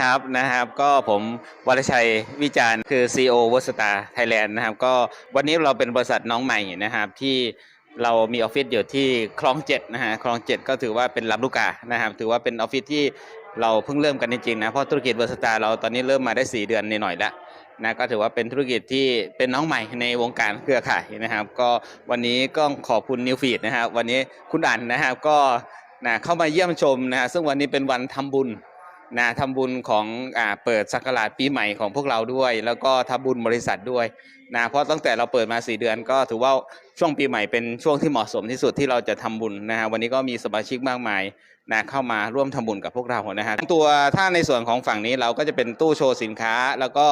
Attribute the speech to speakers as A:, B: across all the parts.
A: ครับนะครับก็ผมวรชัยวิจารณ์คือ CEO วสตาไทยแลนด์นะครับก็วันนี้เราเป็นบริษัทน้องใหม่นะครับที่เรามีออฟฟิศอยู่ที่คลองเจ็ดนะฮะคลองเจ็ดก็ถือว่าเป็นลำลูกกานะครับถือว่าเป็นออฟฟิศที่เราเพิ่งเริ่มกันจริงๆนะเพราะธุรกิจวสตาเราตอนนี้เริ่มมาได้ 4 เดือนนิดหน่อยแล้วนะก็ถือว่าเป็นธุรกิจที่เป็นน้องใหม่ในวงการเครือข่ายนะครับ ก็วันนี้ก็ขอบคุณนิวฟีดนะครับวันนี้คุณอันนะครับก็นะเข้ามาเยี่ยมชมนะฮะซึ่งวันนี้เป็นวันทำบุญ นะทำบุญของอ่าเปิดสักราชปีใหม่ของพวกเราด้วย แล้วก็ทำบุญบริษัทด้วย นะเพราะตั้งแต่เราเปิดมา 4 เดือนก็ถือว่าช่วงปีใหม่เป็นช่วงที่เหมาะสมที่สุดที่เราจะทำบุญนะฮะวันนี้ก็มีสมาชิกมากมายนะเข้ามาร่วมทำบุญกับพวกเรานะฮะตัวถ้าในส่วนของฝั่งนี้เราก็จะเป็นตู้โชว์สินค้า แล้วก็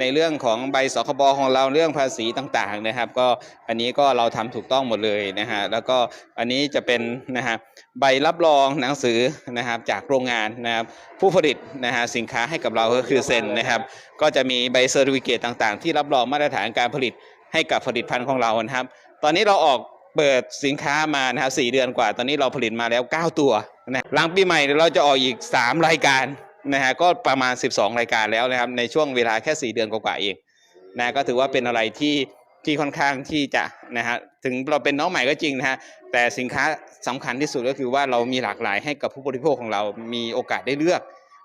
A: ในเรื่องของใบสคบของเราเรื่องภาษีต่างๆนะครับ ก็อันนี้ก็เราทำถูกต้องหมดเลยนะฮะแล้วก็อันนี้จะเป็นนะฮะใบรับรองหนังสือนะครับจากโรงงานนะครับผู้ผลิตนะฮะสินค้าให้กับเราก็คือเซ็นนะครับ ก็จะมีใบเซอร์ติฟิเคตต่างๆ ที่รับรองมาตรฐานการผลิตให้กับผลิตภัณฑ์ของเรานะครับ ตอนนี้เราออกเปิดสินค้ามานะครับ4เดือนกว่า ตอนนี้เราผลิตมาแล้ว 9 ตัวนะหลังปีใหม่เราจะออกอีก 3 รายการนะฮะก็ประมาณ 12 รายการแล้วนะครับในช่วงเวลาแค่ 4 เดือนกว่าๆเองนะก็ถือว่าเป็นอะไรที่ที่ค่อนข้างที่จะนะฮะถึงเราเป็นน้องใหม่ก็จริงนะฮะแต่สินค้าสำคัญที่สุดก็คือว่าเรามีหลากหลายให้กับผู้บริโภคของเรามีโอกาสได้เลือก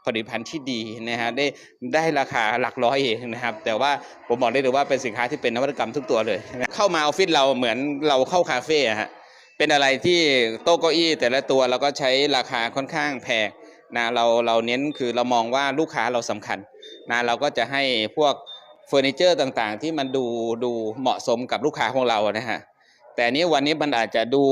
A: ผลิตภัณฑ์ที่ดีนะฮะได้ได้ราคาหลักร้อยเองนะครับ แต่ว่าผมบอกได้เลยว่าเป็นสินค้าที่เป็นนวัตกรรมทุกตัวเลยนะเข้ามาออฟฟิศเราเหมือนเราเข้าคาเฟ่อะฮะเป็นอะไรที่โต๊ะเก้าอี้แต่ละตัวเราก็ใช้ราคาค่อนข้างแพงนะเราเราเน้นคือเรามองว่าลูกค้าเราสำคัญนะเราก็จะให้พวกเฟอร์นิเจอร์ต่างๆ ที่มันดูดูเหมาะสมกับลูกค้าของเรานะฮะแต่นี้วันนี้มันอาจจะดู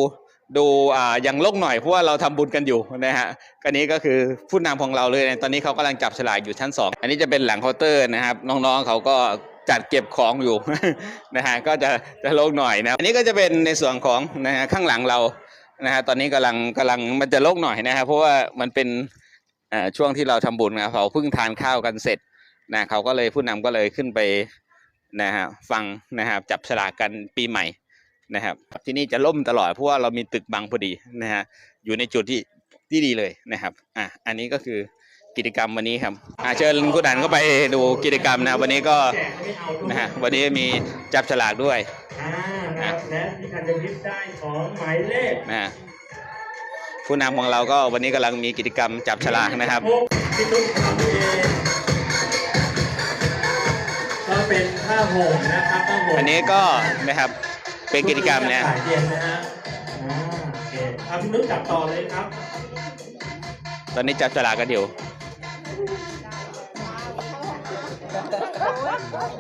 A: ดูอ่ายังโลกหน่อยเพราะว่าเราทำบุญกันอยู่นะฮะก็นี้ก็คือผู้นำของเราเลยนะตอนนี้เขากำลังจับฉลากอยู่ชั้นสองอันนี้จะเป็นหลังเคาน์เตอร์นะครับน้องๆเขาก็จัดเก็บของอยู่นะฮะก็จะจะโลกหน่อยนะอันนี้ก็จะเป็นในส่วนของนะฮะข้างหลังเรานะฮะตอนนี้กำลังกำลังมันจะโลกหน่อยนะครับเพราะว่ามันเป็นอ่อช่วงที่เราทำบุญนะเขาเพิ่งทานข้าวกันเสร็จนะเขาก็เลยผู้นำก็เลยขึ้นไปนะฮะฟังนะครับจับฉลากกันปีใหม่ นะครับที่นี่จะล่มตลอดเพราะว่าเรามีตึกบังพอดีนะฮะอยู่ในจุดที่ที่ดีเลยนะครับอะอันนี้ก็คือกิจกรรมวันนี้ครับอะเชิญคุณดันเข้าไปดูกิจกรรมนะวันนี้ก็นะฮะวันนี้มีจับฉลากด้วย
B: อ่านะครับและที่การจะยึดได้ของหมายเลข
A: นะฮะผู้นำของเราก็วันนี้กำลังมีกิจกรรมจับฉลากนะครับ
B: พี่ตุ๊กทำเองก็เป็นผ้าห่มนะครับผ้าห่ม
A: อันนี้ก็นะครับ เป็นกิจกรรมเนี่ย
B: สายเย็นนะฮะอ่าโอเคเอาพี่ตุ๊กจับต่อเลยครับ
A: ตอนนี้จับฉลากกันอยู่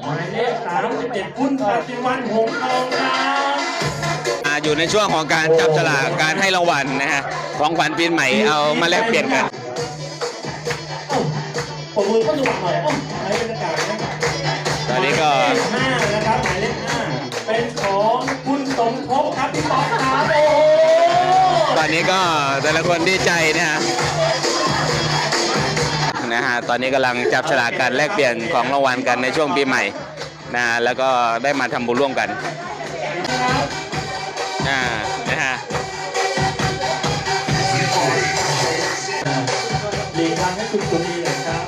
B: หมายเลขสามสิบเอ็ดคุณปฏิวันหงส์ทองครับ
A: อ่าอยู่ในช่วงของการจับฉลากการให้รางวัลนะฮะของขวัญปีใหม่เอามาแลกเปลี่ยนกัน
B: โอ้ผมมือก็ดูหน่อยโอ้หมายเลขบรรยากาศนะ
A: ตอนนี้ก็
B: หมายเลขห้านะครับหมายเลข
A: ตอนนี้ก็แต่ละคนดีใจนะฮะนะฮะตอนนี้กำลังจับฉลากกันแลกเปลี่ยนของรางวัลกันในช่วงปีใหม่นะฮะแล้วก็ได้มาทำบุญร่วมกันอ่านะฮะ
B: หลีกทางให้คุณสุนีหน่อยครับ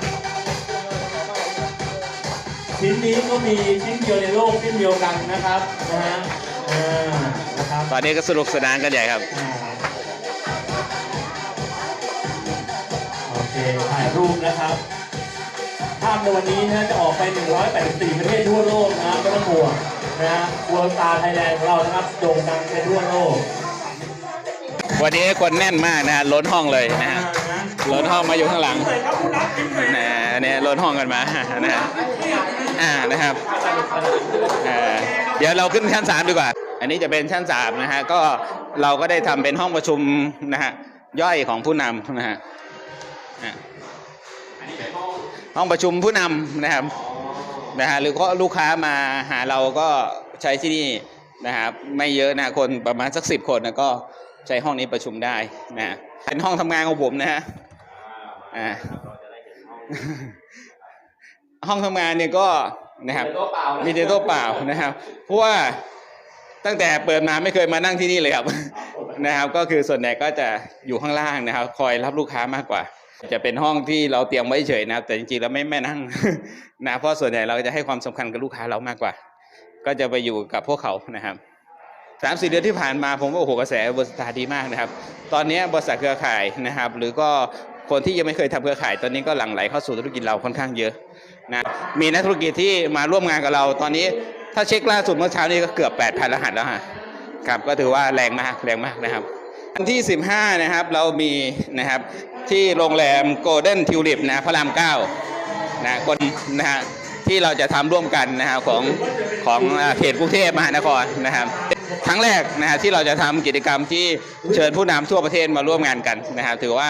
B: ชิ้นนี้ก็มีชิ้นเดียวในโลกชิ้นเดียวกันนะครับนะฮะ
A: ตอนนี้ก็สนุกสนานกันใหญ่ครับ
B: อ่าโอเคถ่ายรูปนะครับภาพในวันนี้นะจะออกไป 184 ประเทศทั่วโลกนะไม่ต้องห่วงนะฮะวัวตาไทยแลนด์ของเรานะครับโด่งดังไปทั่วโลก
A: วันนี้คนแน่นมากนะฮะล้นห้องเลยนะฮะล้นห้องมาอยู่ข้างหลัง
B: เลยครับคุณรักยิ้มเลย
A: นะฮะอันนี้ล้นห้องกันมานะฮะอ่านะครับเอ่อเดี๋ยวเราขึ้นชั้นสามดีกว่า อันนี้จะเป็นชั้นสามนะฮะก็เราก็ได้ทำเป็นห้องประชุมนะฮะย่อยของผู้นำนะฮะห้องประชุมผู้นำนะครับนะฮะหรือก็ลูกค้ามาหาเราก็ใช้ที่นี่นะครับไม่เยอะนะคนประมาณสักสิบคนนะก็ใช้ห้องนี้ประชุมได้นะฮะเป็นห้องทำงานของผมนะฮะอ่าห้องทำงานเนี่ยก็นะครับมีแต่โต๊ะเปล่านะครับเพราะว่า ตั้งแต่เปิดมาไม่เคยมานั่งที่นี่เลยครับนะครับ ก็คือส่วนใหญ่ก็จะอยู่ข้างล่างนะครับ คอยรับลูกค้ามากกว่า จะเป็นห้องที่เราเตรียมไว้เฉยนะครับ แต่จริงๆแล้วไม่ไม่นั่งนะเพราะส่วนใหญ่เราจะให้ความสำคัญกับลูกค้าเรามากกว่า ก็จะไปอยู่กับพวกเขานะครับสามสี่เดือนที่ผ่านมาผมว่าโอ้โหกระแสบริษัทดีมากนะครับ ตอนนี้บริษัทเครือข่ายนะครับ หรือก็คนที่ยังไม่เคยทำเครือข่าย ตอนนี้ก็หลั่งไหลเข้าสู่ธุรกิจเราค่อนข้างเยอะนะมีนักธุรกิจที่มาร่วมงานกับเรา ตอนนี้ ถ้าเช็คล่าสุดเมื่อเช้านี้ก็เกือบ 8,000รหัสแล้วฮะครับก็ถือว่าแรงมากแรงมากนะครับวันที่ 15 นะครับเรามีนะครับที่โรงแรมโกลเด้นทิวลิปนะพระรามเก้านะคนนะฮะที่เราจะทำร่วมกันนะครับของของเขตกรุงเทพมหานครนะครับครั้งแรกนะฮะที่เราจะทำกิจกรรมที่เชิญผู้นำทั่วประเทศมาร่วมงานกันนะครับถือว่า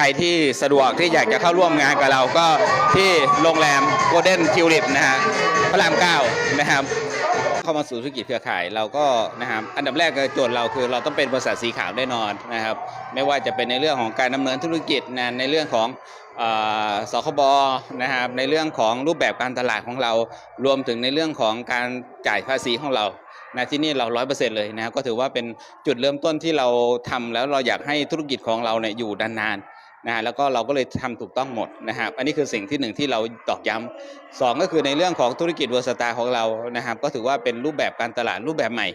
A: ใครที่สะดวกที่อยากจะเข้าร่วมงานกับเราก็ที่โรงแรมโกลเด้นทิวลิปนะฮะพระรามเก้านะครับเข้ามาสู่ธุรกิจเครือข่ายเราก็นะครับอันดับแรกโจทย์เราคือเราต้องเป็นบริษัทสีขาวแน่นอนนะครับ ไม่ว่าจะเป็นในเรื่องของการดำเนินธุรกิจนะในเรื่องของออสคบนะครับในเรื่องของรูปแบบการตลาดของเรา รวมถึงในเรื่องของการจ่ายภาษีของเรานะที่นี่เราร้อยเปอร์เซ็นต์เลยนะครับก็ถือว่าเป็นจุดเริ่มต้นที่เราทำแล้วเราอยากให้ธุรกิจของเราเนี่ยอยู่นานๆ นะฮะแล้วก็เราก็เลยทำถูกต้องหมดนะครับอันนี้คือสิ่งที่หนึ่งที่เราตอกย้ำสองก็คือในเรื่องของธุรกิจเวอร์สตาของเรานะครับ ก็ถือว่าเป็นรูปแบบการตลาดรูปแบบใหม่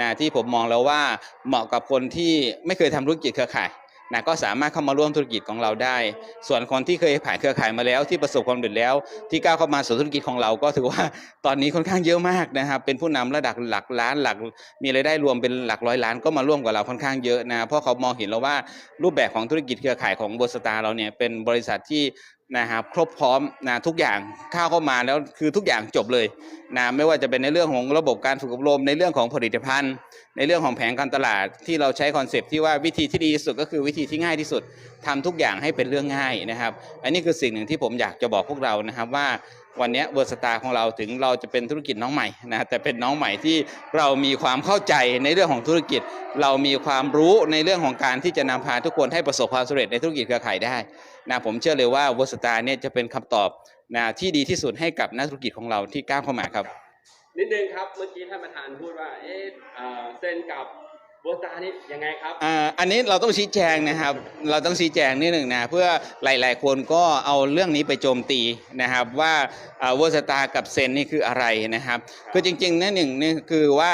A: นะที่ผมมองแล้วว่าเหมาะกับคนที่ไม่เคยทำธุรกิจเครือข่าย นะก็สามารถเข้ามาร่วมธุรกิจของเราได้ ส่วนคนที่เคยผ่านเครือข่ายมาแล้วที่ประสบความสำเร็จแล้ว ที่ก้าวเข้ามาสู่ธุรกิจของเราก็ถือว่าตอนนี้ค่อนข้างเยอะมากนะครับ เป็นผู้นำระดับหลักล้านหลัก มีรายได้รวมเป็นหลักร้อยล้านก็มาร่วมกับเราค่อนข้างเยอะนะเพราะเขามองเห็นแล้วว่ารูปแบบของธุรกิจเครือข่ายของบริษัทเราเนี่ยเป็นบริษัทที่นะครับครบพร้อมนะทุกอย่างเข้าเข้ามาแล้วคือทุกอย่างจบเลยนะไม่ว่าจะเป็นในเรื่องของระบบการฝึกอบรมในเรื่องของผลิตภัณฑ์ ในเรื่องของแผงการตลาดที่เราใช้คอนเซปต์ที่ว่าวิธีที่ดีที่สุดก็คือวิธีที่ง่ายที่สุดทำทุกอย่างให้เป็นเรื่องง่ายนะครับ อันนี้คือสิ่งหนึ่งที่ผมอยากจะบอกพวกเรานะครับว่า วันนี้เวอร์สตาของเราถึงเราจะเป็นธุรกิจน้องใหม่นะแต่เป็นน้องใหม่ที่เรามีความเข้าใจในเรื่องของธุรกิจ เรามีความรู้ในเรื่องของการที่จะนำพาทุกคนให้ประสบความสำเร็จในธุรกิจเครือข่ายได้นะผมเชื่อเลยว่า w o r s t a r เนี่ยจะเป็นคำตอบนะที่ดีที่สุดให้กับนักธุรกิจของเราที่ก้าวเข้ามาครับ
C: นิดนึงครับเมื่อกี้ท่านประธานพูดว่าเอ๊ะเอ่อเซ็นกับ บสตานี่ยังไงครับ
A: อ่าอันนี้เราต้องชี้แจงนะครับ เราต้องชี้แจงนิดหนึ่งนะเพื่อหลายๆคนก็เอาเรื่องนี้ไปโจมตีนะครับว่าเวอร์สตากับเซนนี่คืออะไรนะครับคือจริงๆนั่นหนึ่งนี่คือว่า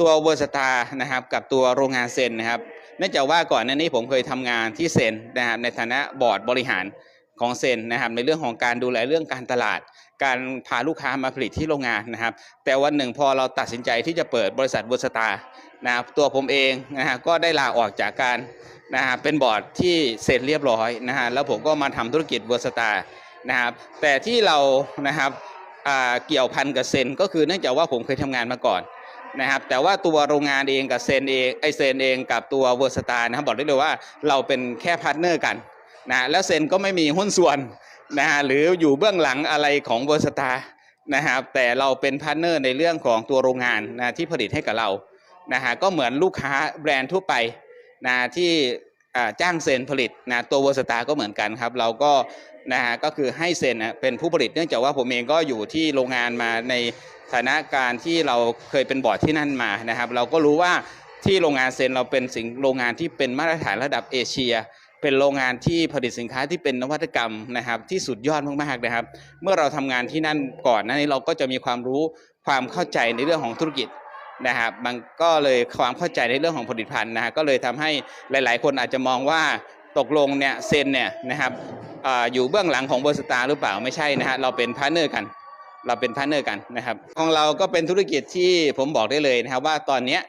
A: ตัวเวอร์สตานะครับกับตัวโรงงานเซนนะครับเนื่องจากว่าก่อนหน้านี้ผมเคยทำงานที่เซนนะครับในฐานะบอร์ดบริหาร ของเซนนะครับในเรื่องของการดูแลเรื่องการตลาด การพาลูกค้ามาผลิตที่โรงงานนะครับ แต่วันหนึ่งพอเราตัดสินใจที่จะเปิดบริษัทเวอร์สตานะครับตัวผมเองนะฮะก็ได้ลาออกจากการนะฮะเป็นบอร์ดที่เสร็จเรียบร้อยนะฮะแล้วผมก็มาทำธุรกิจเวอร์สตานะครับแต่ที่เรานะครับอ่าเกี่ยวพันกับเซนก็คือเนื่องจากว่าผมเคยทำงานมาก่อนนะครับแต่ว่าตัวโรงงานเองกับเซนเองไอเซนเองกับตัวเวอร์สตานะครับบอกได้เลยว่าเราเป็นแค่พาร์ทเนอร์กัน นะแล้วเซนก็ไม่มีหุ้นส่วนนะฮะหรืออยู่เบื้องหลังอะไรของเวอร์สตานะครับแต่เราเป็นพาร์ทเนอร์ในเรื่องของตัวโรงงานนะที่ผลิตให้กับเรานะฮะก็เหมือนลูกค้าแบรนด์ทั่วไปนะที่จ้างเซนผลิตนะตัวเวอร์สตาก็เหมือนกันครับเราก็นะฮะก็คือให้เซนนะเป็นผู้ผลิตเนื่องจากว่าผมเองก็อยู่ที่โรงงานมาในฐานะการที่เราเคยเป็นบอร์ดที่นั่นมานะครับ เราก็รู้ว่าที่โรงงานเซนเราเป็นสิ่งโรงงานที่เป็นมาตรฐานระดับเอเชีย เป็นโรงงานที่ผลิตสินค้าที่เป็นนวัตกรรมนะครับ ที่สุดยอดมากๆนะครับ เมื่อเราทำงานที่นั่นก่อนนั้นเราก็จะมีความรู้ความเข้าใจในเรื่องของธุรกิจนะครับมันก็เลยความเข้าใจในเรื่องของผลิตภัณฑ์นะฮะก็เลยทำให้หลาย ๆ คนอาจจะมองว่าตกลงเนี่ยเซนเนี่ยนะครับออยู่เบื้องหลังของเบอร์สตาร์หรือเปล่าไม่ใช่นะฮะเราเป็นพาร์ทเนอร์กัน เราเป็นพาร์ทเนอร์กันนะครับของเราก็เป็นธุรกิจที่ผมบอกได้เลยนะครับว่าตอนเนี้ย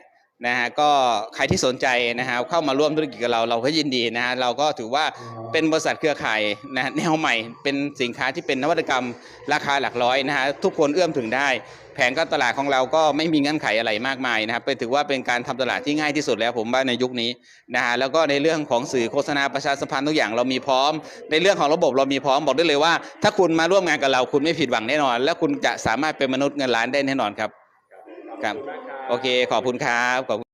A: นะฮะก็ใครที่สนใจนะฮะเข้ามาร่วมธุรกิจกับเราเราก็ยินดีนะฮะเราก็ถือว่าเป็นบริษัทเครือข่ายนะฮะแนวใหม่ เป็นสินค้าที่เป็นนวัตกรรมราคาหลักร้อยนะฮะทุกคนเอื้อมถึงได้ แผนการตลาดของเราก็ไม่มีเงื่อนไขอะไรมากมายนะครับเป็นถือว่าเป็นการทำตลาดที่ง่ายที่สุดแล้วผมว่าในยุคนี้นะฮะแล้วก็ในเรื่องของสื่อโฆษณาประชาสัมพันธ์ทุกอย่างเรามีพร้อม ในเรื่องของระบบเรามีพร้อมบอกได้เลยว่า ถ้าคุณมาร่วมงานกับเราคุณไม่ผิดหวังแน่นอน และคุณจะสามารถเป็นมนุษย์เงินล้านได้แน่นอนครับ ครับ โอเค ขอบคุณครับขอบคุณ